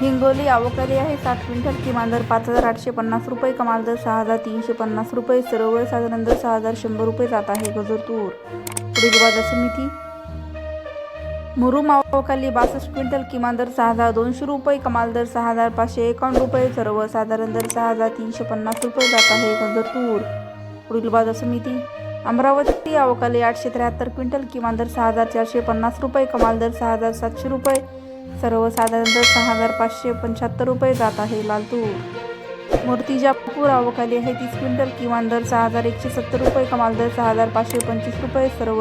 हिंगोली आवकली आहे. साठ क्विंटल किमान दर पाच हजार आठशे पन्नास रुपये कमाल दर सहा हजार तीनशे पन्नास रुपये सरोवर साधारण दर सहा हजार शंभर रुपये जात आहे. गजर तूर पुढील बाजार समिती. मुरुम अवकाली बासष्ट क्विंटल किमान दर सहा हजार दोनशे रुपये कमाल दर सहा हजार पाचशे एकावन्न रुपये सरोवर साधारण दर सहा हजार तीनशे पन्नास रुपये जात आहे. गजर तूर पुढील बाजार समिती. अमरावती अवकाली आठशे त्र्याहत्तर क्विंटल किमान दर सहा हजार चारशे पन्नास रुपये कमाल दर सहा हजार सातशे रुपये सर्वसाधारणतः दर सहा हजार पाचशे पंच्याहत्तर रुपये जात आहे लालतूर मूर्तिजापूर आवकाली आहे तीस क्विंटल किमान दर सहा हजार एकशे सत्तर रुपये कमाल दर सहा हजार पाचशे पंचवीस रुपये सर्व